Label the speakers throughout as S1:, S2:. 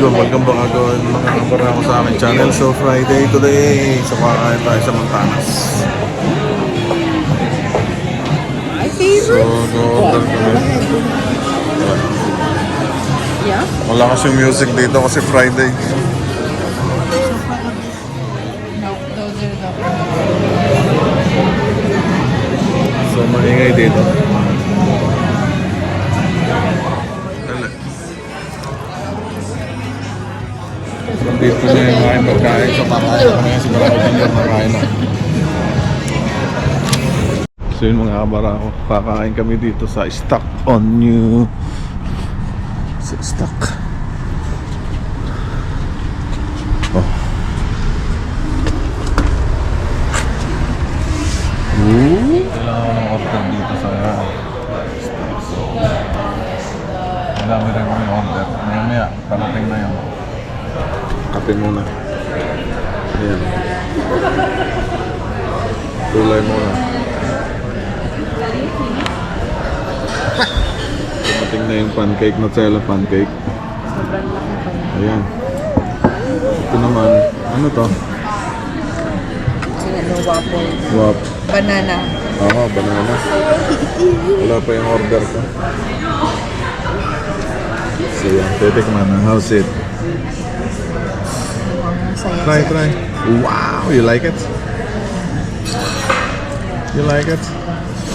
S1: go, welcome back again mga kabara ko sa aking channel. So Friday today, so kakain tayo sa Montanas. So, kami.
S2: Yeah?
S1: Wala kasi music dito kasi Friday. So maingay dito. Dito na yung kain pagkain. So kakain sigurado din yung makain na. So yun mga kabara ko, kakain kami dito sa Stock on New. Sa Stock. Oh. Ooh. Kailangan dito sa Stock. So, madami rin kami order. Maya maya, parating na yun. Kape muna. Ayan. Tulay muna. Dumating na yung pancake, Nutella pancake. Ayan. Ito naman, ano to?
S2: Sino waffle?
S1: Wap.
S2: Banana.
S1: Oo, banana. Wala pa yung order ko. So yan, titikman na. How's it?
S2: Saya.
S1: Try, try. Wow, you like it? You like it?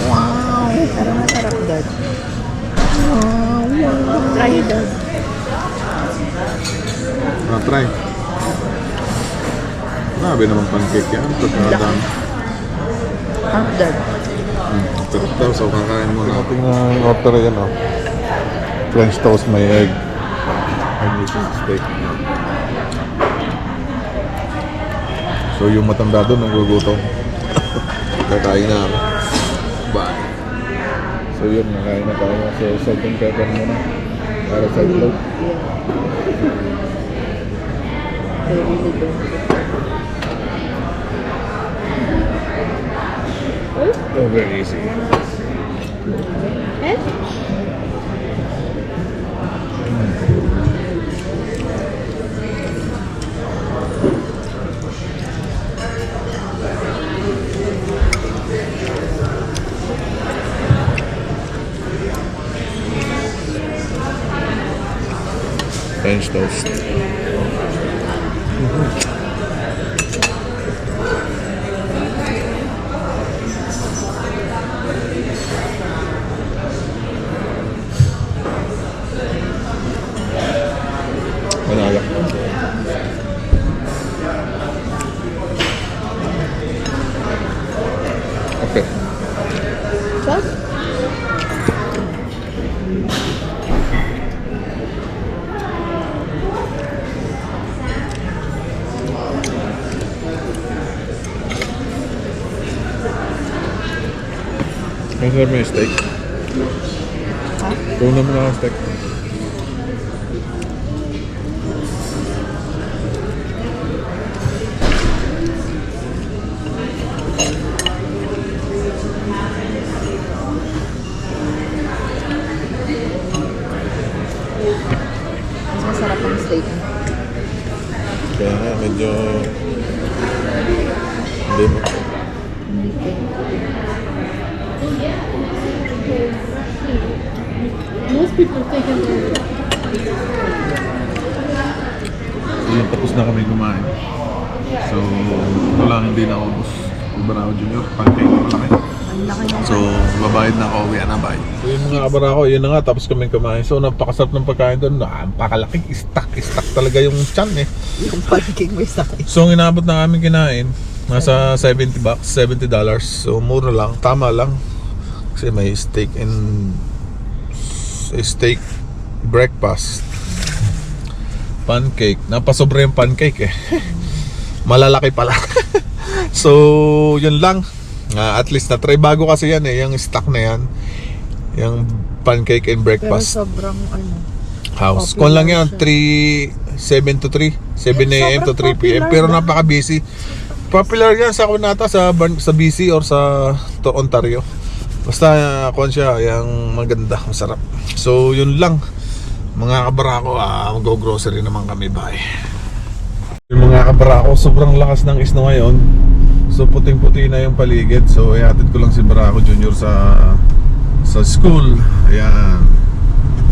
S2: Wow! Parang masarap dad. Wow! Wow! Try dad.
S1: Ah, try. Grabe naman pancake yan. Pagkadang.
S2: Half dad.
S1: Hmm, sarap daw. So, kakain mo na. Ating uh, order yan, oh. French toast, may egg. Egg with steak. So, yung matanda doon, nagugutom. Kakain na ako. Bye. So, yun, nakain na tayo. So, salt and pepper muna. Para sa itlog. Oh, very easy.
S2: Eh?
S1: French toast. Mo yung steak.
S2: Ha?
S1: Mo na ang steak.
S2: Mas masarap ang steak.
S1: Kaya nga, medyo... Hindi mo.
S2: Hindi ko.
S3: Most people take it
S1: Yun, tapos na kami kumain. So, ito lang hindi na ubos. Ibarao Junior, pancake na malaki. So, babayad na ako, uwi na bye. So, yung mga abara ko, yun na nga, tapos kami kumain. So, napakasarap ng pagkain doon. Napakalaki, stock, stock talaga yung chan eh.
S2: yung pancake may sakit.
S1: So, ang inabot na kami kinain, nasa 70 bucks, 70 dollars. So, mura lang, tama lang. Kasi may steak and steak breakfast. Pancake. Napasobra yung pancake eh. Malalaki pala. so, yun lang. Ah, at least na-try bago kasi yan eh, yung stock na yan. Yung pancake and
S2: Pero
S1: breakfast
S2: sobrang ano.
S1: house. Kung lang yan,
S2: siya.
S1: 3, 7 to 3. 7 a.m. to 3 p.m. Pero napaka-busy. Popular yan sa Kunata, sa, sa BC or sa to Ontario. Basta uh, siya, yung maganda, masarap. So, yun lang. Mga kabarako, ah, mag-grocery naman kami, bye. Yung mga kabarako, sobrang lakas ng isno ngayon. So puting-puti na yung paligid. So ihatid ko lang si Barako Junior sa sa school. Ayan.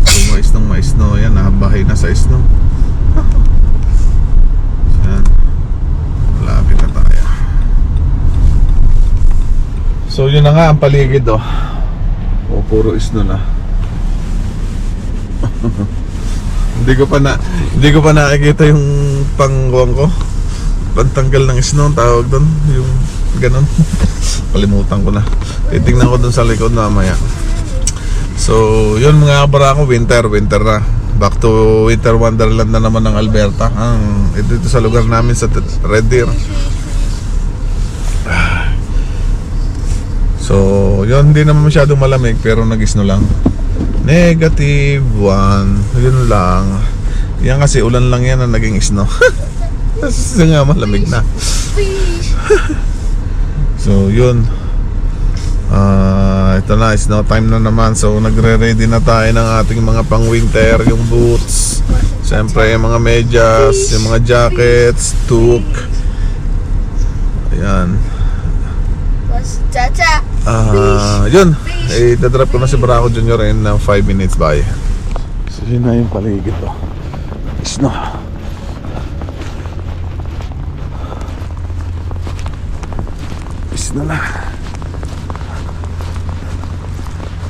S1: So mais ng mais no. Ayan, nahabahay na sa isno. Ayan. Malapit na tayo. So yun na nga ang paligid oh. O puro isno na. hindi ko pa na hindi ko pa nakikita yung pangwang ko. Pantanggal ng ang tawag doon, yung ganun. Kalimutan ko na. Titingnan ko doon sa likod mamaya. So, yun mga barako, winter, winter na. Back to winter wonderland na naman ng Alberta. Ang ito, ito sa lugar namin sa Red Deer. So, yun hindi naman masyadong malamig pero nag-snow lang. Negative 1. Yun lang. Yan kasi ulan lang yan na naging snow. Kasi nga malamig na. so, yun. Ah, ito na, snow time na naman. So, nagre-ready na tayo ng ating mga pang-winter, yung boots. Siyempre, yung mga medyas, yung mga jackets, toque. Ayan.
S3: Chacha.
S1: Ah, yun. Eh, dadrop ko na si Barako Junior in 5 minutes. Bye. So, yun na yung paligid to. Snow. Snow na.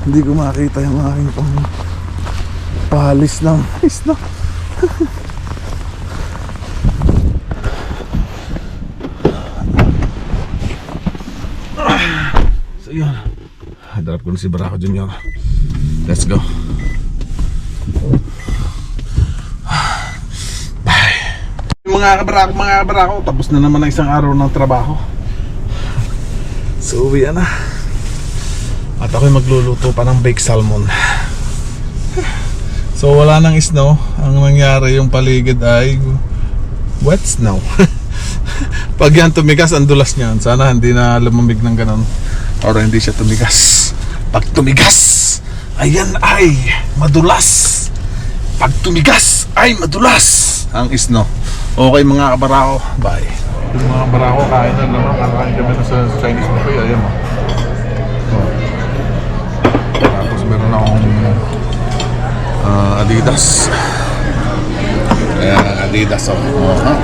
S1: Hindi ko makita yung aking pang palis ng snow. So yun. Drop ko na si Barako Junior. Let's go. Mga kabarako, mga kabarako, tapos na naman ang isang araw ng trabaho. So uwi na. At ako'y magluluto pa ng baked salmon. So wala nang snow. Ang nangyari yung paligid ay wet snow. Pag yan tumigas, ang dulas niyan. Sana hindi na lumamig ng ganun. Or hindi siya tumigas. Pag tumigas, ayan ay madulas. Pag tumigas, ay madulas. Ang isno. Okay mga kabarako, bye. Yung mga kabarako, kain na naman. Kakain kami sa Chinese buffet. Ayan mo. Akong ah, Adidas. Ayan, Adidas. Oh. Uh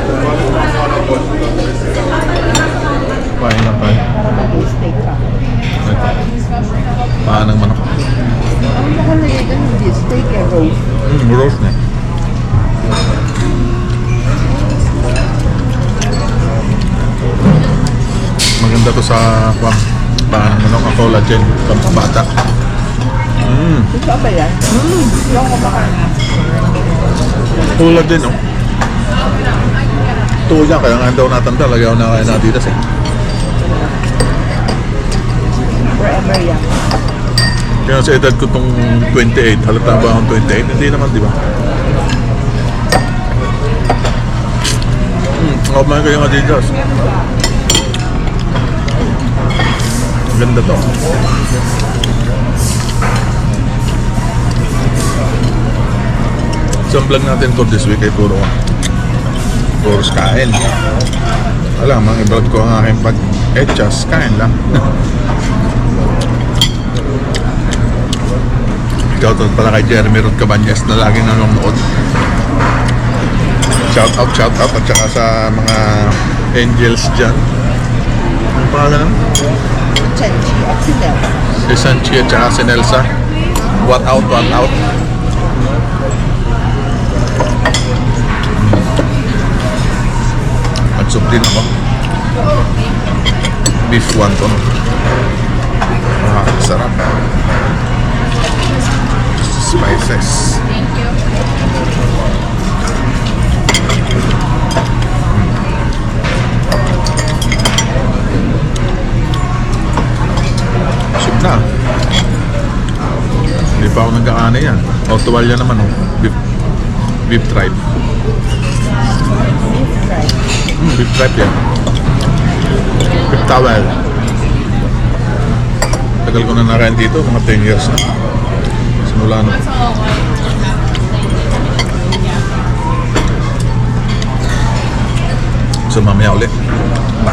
S1: Kain na
S2: ka.
S1: Ito. Paan ng manok.
S2: Ang nakalagay doon, hindi steak eh, roast.
S1: Mm, roast na. Maganda to sa kwan. Paan ng manok. Ang collagen. Pampabata. Mm.
S2: Gusto ba yan? Hmm, gusto ko makain.
S1: Tulad din, oh. Niya, kaya nga daw natanda. Lagi ako nakain na Adidas eh.
S2: Forever yan.
S1: Kaya sa edad ko tong 28, halata ba akong 28? Hindi naman, di ba? Hmm, ako man kayo ng Adidas. Ganda to. So, ang vlog natin for this week ay puro puro kain. Wala, mga i-vlog ko ang aking pag-etchas, kain lang. Shoutout pala kay Jeremy Rod Cabañas na lagi nanonood. Shout out, shout out at saka sa mga angels dyan. Ano pangalan nun?
S2: Chanchi at sinel.
S1: Si Sanchi at saka si Nelsa. What out, what out. At-soup din ako. Beef wonton. Ah, sarap. Spices. Soup na. Hindi pa ako nagkakaana yan. O, tuwalya naman oh. Beef, beef tripe beef wrap yan. Beef towel. Tagal na nakain dito, mga 10 years na. Simula na. So mamaya.